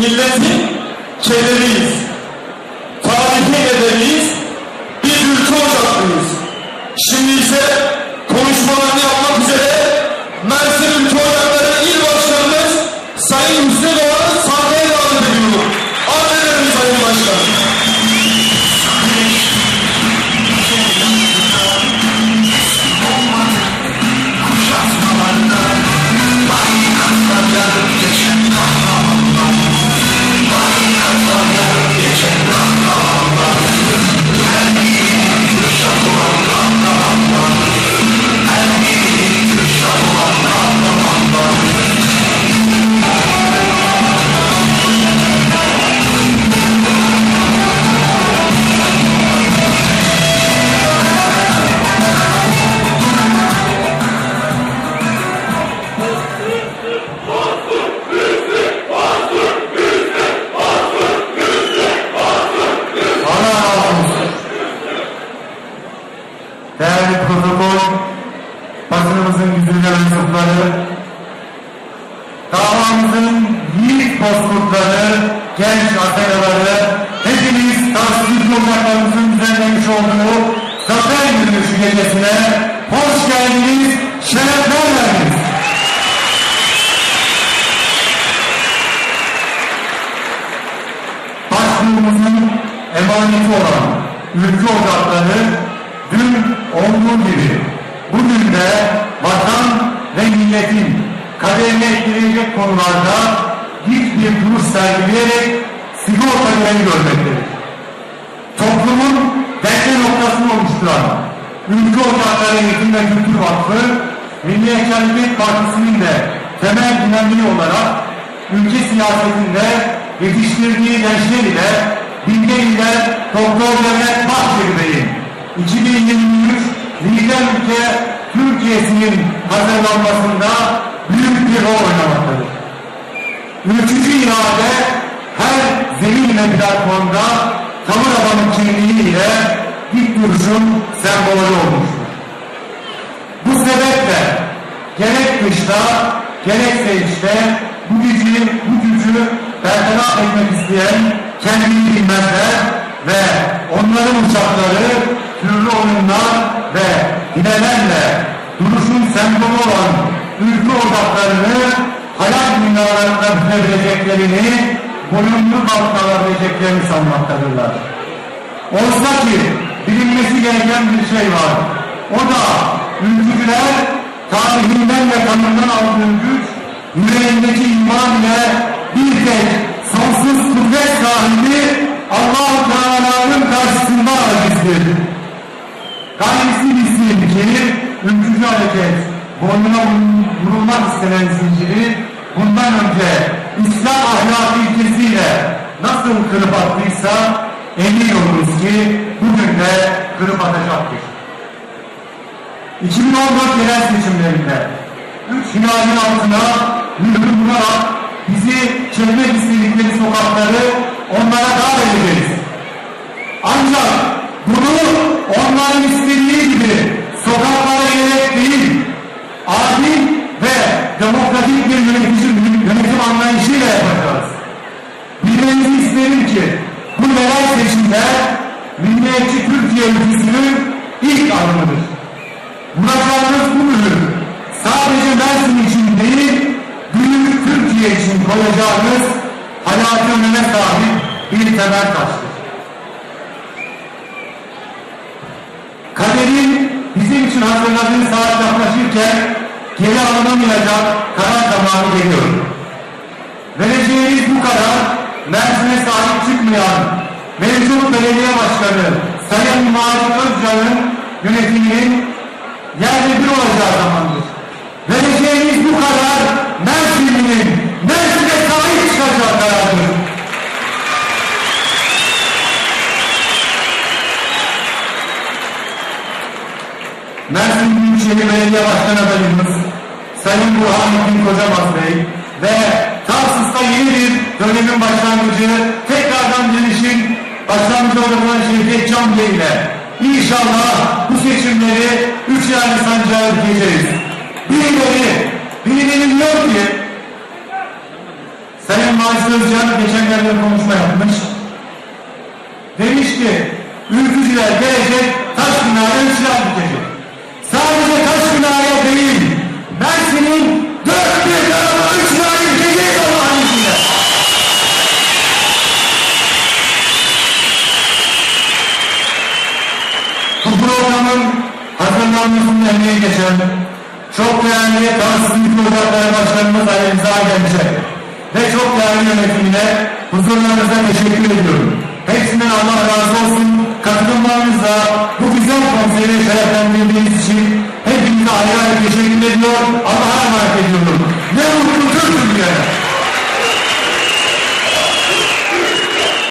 milletin kederiyiz. Mensupları, davamızın yiğit bozkurtları, genç atelaları, hepiniz Tarsus Ocaklarımızın düzenlemiş olduğu Zafer Yürüyüşü gecesine hoş geldiniz, şerefler verdiniz. başbuğumuzun emaneti olan ülke ocakları dün olduğu gibi bugün de milletin kaderine etkileyecek konularda dik bir duruş sergileyerek sigorta görevi görmektedir. Toplumun denge noktasını oluşturan Ülke Ocakları Eğitim ve Kültür Vakfı, Milliyetçi Hareket Partisi'nin de temel dinamiği olarak ülke siyasetinde yetiştirdiği gençler ile Bilge ile Doktor Mehmet Bahçeli Bey'in 2023 lider ülke Türkiye'sinin hazırlanmasında büyük bir rol oynamaktadır. Ülkücü irade her zemin ve platformda tavır adamı kimliğiyle dik duruşun sembolü olmuştur. Bu sebeple gerek dışta gerekse içte bu gücü, bu gücü bertaraf etmek isteyen kendini bilmezler ve onların uçakları türlü oyunlar ve hilelerle duruşun sembolü olan ülke odaklarını hayat dünyalarında bitirebileceklerini, boyunlu kalkalabileceklerini sanmaktadırlar. Oysa ki bilinmesi gereken bir şey var. O da ülkücüler tarihinden ve kanından aldığı güç, yüreğindeki iman ile bir tek sonsuz kudret sahibi allah Teala'nın karşısında acizdir. Bilsin ki ülkücü hareket boynuna vurulmak istenen zinciri bundan önce İslam ahlakı ilkesiyle nasıl kırıp attıysa emin oluruz ki bugün de kırıp atacaktır. 2014 yerel seçimlerinde üç hilalin altına mühür vurarak bizi çekmek istedikleri sokakları onlara dar edeceğiz. Ancak bunu onların istediği gibi sokaklara gerek değil, adil ve yönetici, yönetim anlayışıyla yapacağız. Bilmenizi isterim ki bu yerel seçimler milliyetçi Türkiye ülküsünün ilk adımıdır. Vuracağınız bu mühür sadece Mersin için değil, büyük Türkiye için koyacağınız hayatı önüne sahip bir temel taştır. Kaderin bizim için hazırladığı saat yaklaşırken geri alınamayacak karar zamanı geliyor. Vereceğiniz bu karar Mersin'e sahip çıkmayan mevcut belediye başkanı Sayın Mahir Özcan'ın yönetiminin yerle bir olacağı zamandır. Vereceğiniz bu karar Mersin'in Mersin'e sahip çıkacağı karardır. Mersin Büyükşehir Belediye Başkan adayımız Sayın Burhanettin Kocamaz Bey ve Tarsus'ta yeni bir dönemin başlangıcı tekrardan gelişin başlangıcı olan Şevket Can Bey ile inşallah bu seçimleri üç yerli sancağı ülkeceğiz. Birileri, birileri diyor ki Sayın Macit Özcan geçenlerde konuşma yapmış. Demiş ki ülkücüler gelecek taş binaya silah dikecek. Çok değerli Kansız Ülke Ocakları Başkanımız Ali Rıza Gençer ve çok değerli yönetimine huzurlarınıza teşekkür ediyorum. Hepsinden Allah razı olsun. Katılımlarınızla bu güzel konseri şereflendirdiğiniz için hepinize ayrı ayrı teşekkür ediyor. Allah'a emanet ediyorum. Ne mutlu Türk'üm diye.